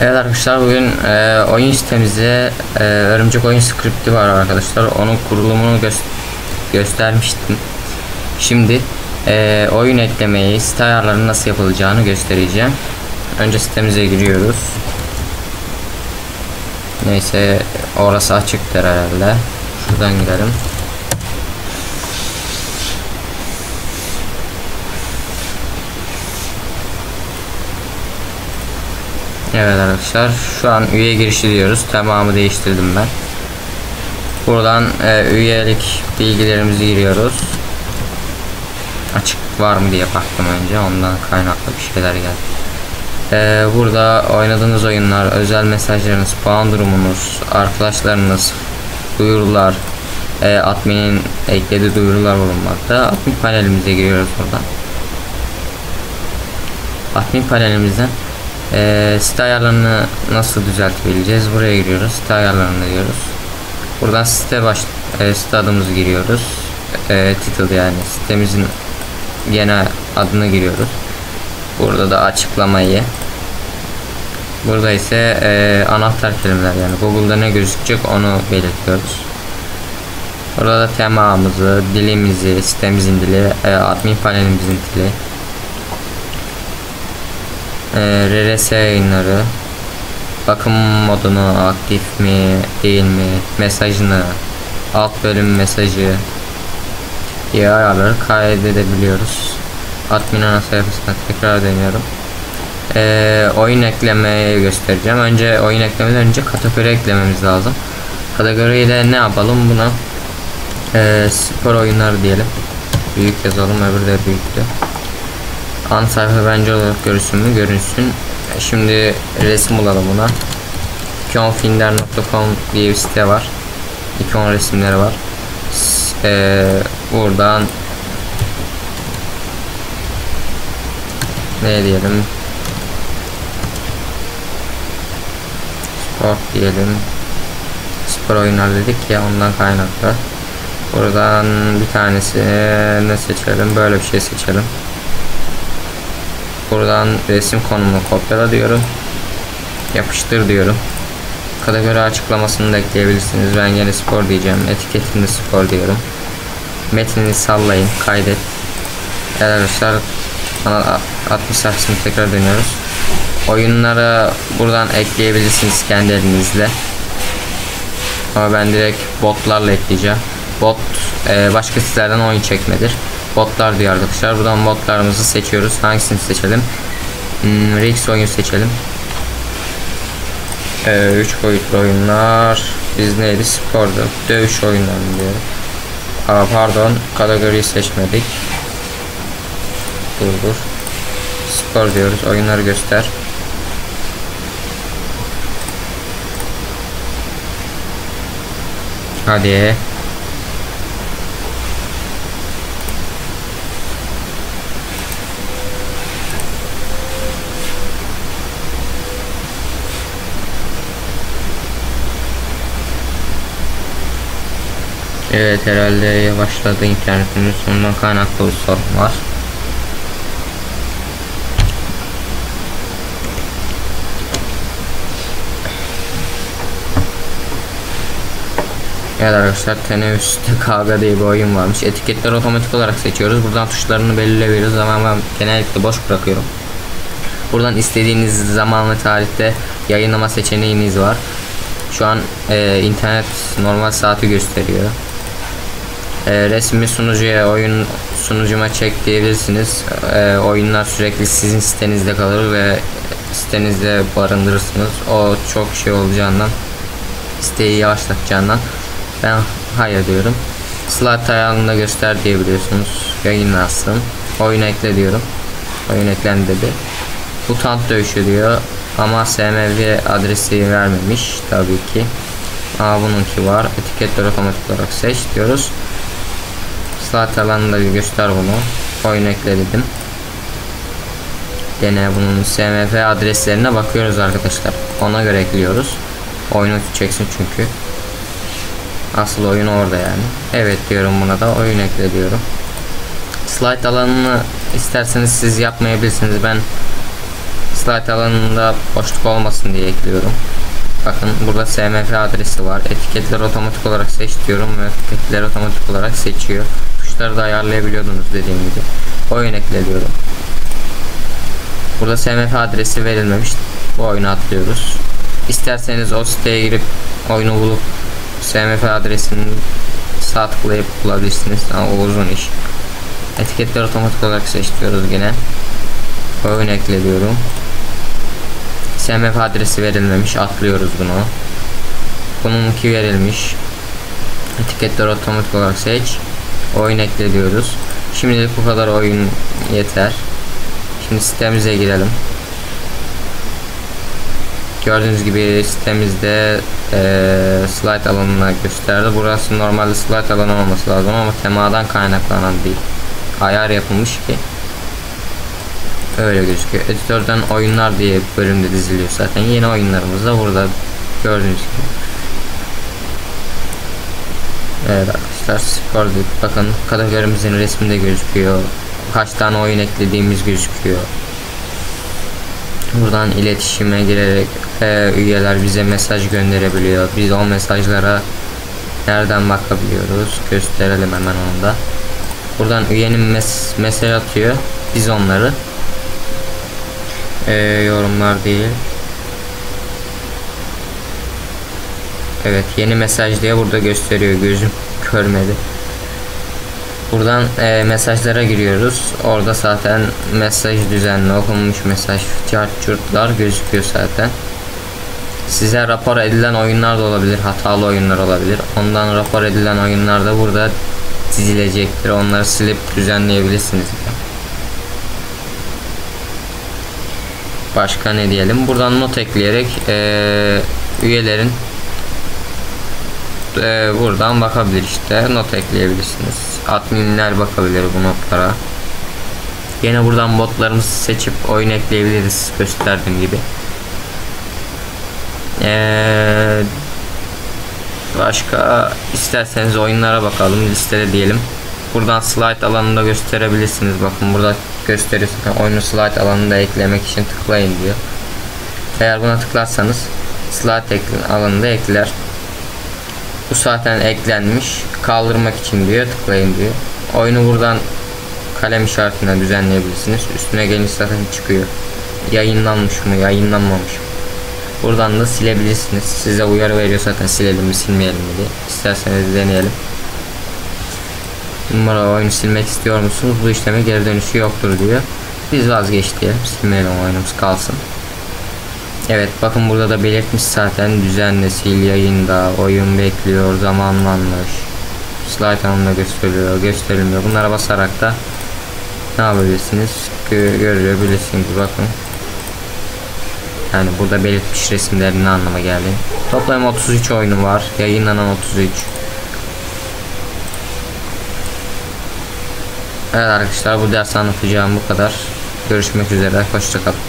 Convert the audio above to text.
Evet arkadaşlar bugün e, oyun sitemizde e, örümcek oyun skripti var arkadaşlar. Onun kurulumunu gö göstermiştim. Şimdi e, oyun eklemeyi, site ayarlarının nasıl yapılacağını göstereceğim. Önce sitemize giriyoruz. Neyse orası açıktır herhalde. Şuradan girelim. Evet arkadaşlar şu an üye girişi diyoruz. Tamamı değiştirdim ben. Buradan e, üyelik bilgilerimizi giriyoruz. Açık var mı diye baktım önce. Ondan kaynaklı bir şeyler geldi. E, burada oynadığınız oyunlar, özel mesajlarınız, puan durumunuz, arkadaşlarınız, duyurular, e, adminin eklediği duyurular bulunmakta. Admin panelimize giriyoruz buradan. Admin panelimizden e, site ayarlarını nasıl düzeltebileceğiz? Buraya giriyoruz. Site ayarlarını diyoruz. Buradan site baş e, site adımızı giriyoruz. E, title yani sitemizin genel adını giriyoruz. Burada da açıklamayı. Burada ise e, anahtar kelimeler yani Google'da ne gözükecek onu belirtiyoruz. Burada da temamızı, dilimizi, sitemizin dili, e, admin panelimizin dili, e, RRS yayınları, bakım modunu aktif mi değil mi, mesajını, alt bölüm mesajı diye ayarları kaydedebiliyoruz. Admin ana sayfasına tekrar deniyorum. Ee, oyun eklemeyi göstereceğim. Önce oyun eklemeden önce kategori eklememiz lazım. Kategoriyle ne yapalım buna? Ee, spor oyunları diyelim. Büyük yazalım öbürü de büyüktü. An sayfa bence olarak görünsün mü? Görünsün. Şimdi resim bulalım buna. ikonfinder.com diye bir site var. İkon resimleri var. Ee, buradan ne diyelim spor diyelim spor oyunlar dedik ya ondan kaynaklı buradan bir tanesi ne seçelim böyle bir şey seçelim buradan resim konumunu kopyala diyorum. Yapıştır diyorum. Kategori açıklamasını da ekleyebilirsiniz. Ben yine spor diyeceğim. Etiketinde spor diyorum. Metnini sallayın kaydet. Evet arkadaşlar ana 60 sayfasını tekrar dönüyoruz. Oyunlara buradan ekleyebilirsiniz kendi elinizle. Ama ben direkt botlarla ekleyeceğim. Bot e, başka sitelerden oyun çekmedir botlar diyor arkadaşlar. Buradan botlarımızı seçiyoruz. Hangisini seçelim? Hmm, Rix oyun seçelim. 3 ee, boyutlu oyunlar. Biz neydi? Spordu dövüş oyunları diyor Aa, pardon. Kategoriyi seçmedik. Dur dur. Spor diyoruz. Oyunları göster. Hadi Evet herhalde yavaşladı internetimiz ondan kaynaklı bir sorun var. Evet arkadaşlar Tenevüs'te Kaga diye bir oyun varmış. Etiketleri otomatik olarak seçiyoruz. Buradan tuşlarını belirleyebiliriz ama ben genellikle boş bırakıyorum. Buradan istediğiniz zaman ve tarihte yayınlama seçeneğiniz var. Şu an e, internet normal saati gösteriyor e, resmi sunucuya oyun sunucuma çek diyebilirsiniz. E, oyunlar sürekli sizin sitenizde kalır ve sitenizde barındırırsınız. O çok şey olacağından siteyi yavaşlatacağından ben hayır diyorum. Slide ayarında göster diyebiliyorsunuz. Yayınlansın. Oyun ekle diyorum. Oyun eklendi dedi. Mutant dövüşü diyor. Ama SMV adresi vermemiş tabii ki. Aa bununki var. Etiketleri otomatik olarak seç diyoruz. Slot alanında bir göster bunu. Oyun ekle dedim. Gene bunun SMF adreslerine bakıyoruz arkadaşlar. Ona göre ekliyoruz. Oyunu çeksin çünkü. Asıl oyun orada yani. Evet diyorum buna da oyun ekle diyorum. Slide alanını isterseniz siz yapmayabilirsiniz. Ben slide alanında boşluk olmasın diye ekliyorum. Bakın burada SMF adresi var. Etiketler otomatik olarak seç diyorum ve etiketleri otomatik olarak seçiyor. Tuşları da ayarlayabiliyordunuz dediğim gibi. Oyun ekle diyorum. Burada SMF adresi verilmemiş. Bu oyunu atlıyoruz. İsterseniz o siteye girip oyunu bulup SMF adresini sağ tıklayıp bulabilirsiniz. Ama o uzun iş. Etiketler otomatik olarak seç diyoruz yine. Oyun ekle diyorum. SMF adresi verilmemiş. Atlıyoruz bunu. Bununki verilmiş. Etiketler otomatik olarak seç. Oyun ekle diyoruz. Şimdilik bu kadar oyun yeter. Şimdi sitemize girelim. Gördüğünüz gibi sitemizde e, slide alanına gösterdi. Burası normalde slide alanı olması lazım ama temadan kaynaklanan bir ayar yapılmış ki öyle gözüküyor. Editörden oyunlar diye bölümde diziliyor zaten. Yeni oyunlarımız da burada gördüğünüz gibi. Evet arkadaşlar spor bakın kategorimizin resminde gözüküyor. Kaç tane oyun eklediğimiz gözüküyor. Buradan iletişime girerek e, üyeler bize mesaj gönderebiliyor. Biz o mesajlara nereden bakabiliyoruz? Gösterelim hemen onu da. Buradan üyenin mes mesaj atıyor. Biz onları e, yorumlar değil. Evet yeni mesaj diye burada gösteriyor. Gözüm görmedi. Buradan e, mesajlara giriyoruz. Orada zaten mesaj düzenli okunmuş mesaj çarçurtlar gözüküyor zaten. Size rapor edilen oyunlar da olabilir. Hatalı oyunlar olabilir. Ondan rapor edilen oyunlar da burada dizilecektir. Onları silip düzenleyebilirsiniz. Başka ne diyelim? Buradan not ekleyerek e, üyelerin e, buradan bakabilir işte. Not ekleyebilirsiniz. Adminler bakabilir bu notlara. Yine buradan botlarımızı seçip oyun ekleyebiliriz gösterdiğim gibi. Ee, başka isterseniz oyunlara bakalım listede diyelim. Buradan slide alanında gösterebilirsiniz. Bakın burada gösteriyor oyunu slide alanında eklemek için tıklayın diyor. Eğer buna tıklarsanız slide alanında ekler bu zaten eklenmiş. Kaldırmak için diyor. Tıklayın diyor. Oyunu buradan kalem işaretinden düzenleyebilirsiniz. Üstüne gelince zaten çıkıyor. Yayınlanmış mı, yayınlanmamış mı? Buradan da silebilirsiniz. Size uyarı veriyor zaten silelim mi, silmeyelim mi diye. İsterseniz deneyelim. Numara oyunu silmek istiyor musunuz? Bu işleme geri dönüşü yoktur diyor. Biz vazgeç diyelim. Silmeyelim oyunumuz kalsın. Evet bakın burada da belirtmiş zaten. Düzenle sil yayında oyun bekliyor zamanlanmış. Slide anında gösteriyor gösterilmiyor. Bunlara basarak da ne yapabilirsiniz? Gö görebilirsiniz. Bakın. Yani burada belirtmiş resimlerin ne anlama geldi toplam 33 oyunu var. Yayınlanan 33 Evet arkadaşlar bu ders anlatacağım bu kadar. Görüşmek üzere. Hoşçakalın